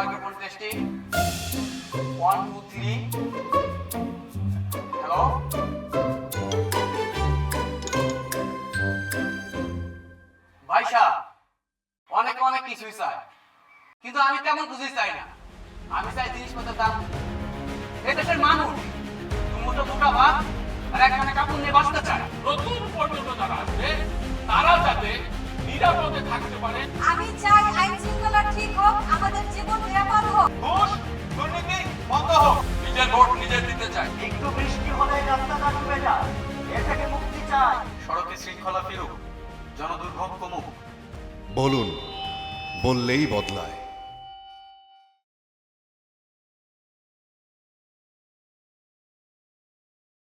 microphone testing. One, two, three. Hello? ভাই সাহ অনেক অনেক কিছুই চাই কিন্তু আমি তেমন কিছুই চাই না আমি চাই জিনিসপত্র দাম এ দেশের মানুষ তুমি তো মোটা ভাত আর একখানে কাপড় নিয়ে বাঁচতে চায় নিজের ভোট নিজে দিতে চায়। একটু বৃষ্টি হলে রাস্তাটা ডুবে যায়। এ থেকে মুক্তি চাই। সড়কে শৃঙ্খলা ফিরুক জনদুর্ভোগ কমুক। বলুন বললেই বদলায়।